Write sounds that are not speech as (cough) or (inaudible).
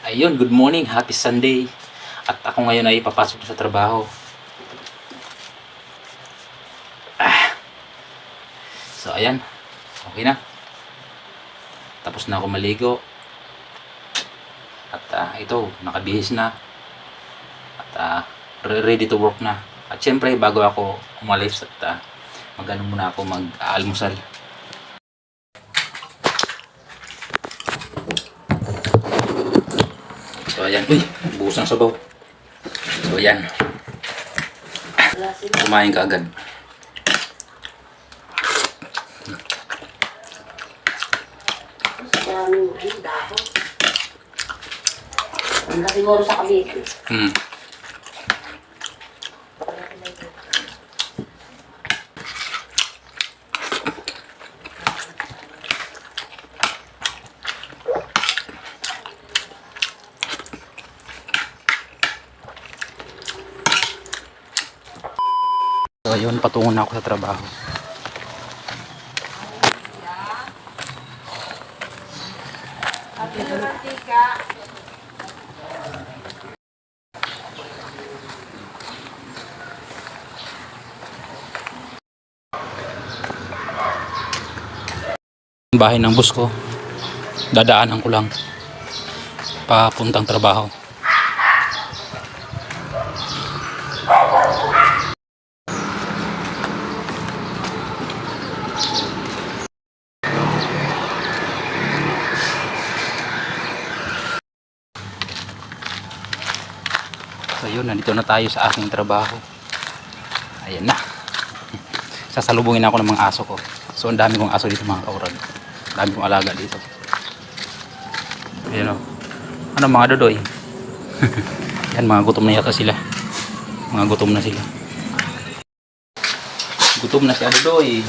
Ayun, good morning, happy Sunday. At ako ngayon ay papasok sa trabaho. Ah. So, ayan. Okay na. Tapos na ako maligo. At ah, ito, nakabihis na. At re- ready to work na. At syempre, bago ako umalis at ah, mag-ano muna ako mag-almusal. Ayan, uy, buhos ng sabaw. So ayan, kumain ka agad. Ang siguro sa Cavite. Hmm. So ayun, patungo na ako sa trabaho. bahay ng bus ko. Dadaanan ko lang. Papuntang trabaho so yun nandito na tayo sa aking trabaho. Ayan na. (laughs) Sasalubungin ako ng mga aso ko. So ang dami kong aso dito mga kaurag ang dami kong alaga dito. Ayan o ano mga dodoy? (laughs) Yan mga gutom na yata sila. Mga gutom na sila. Gutom na si Adodoy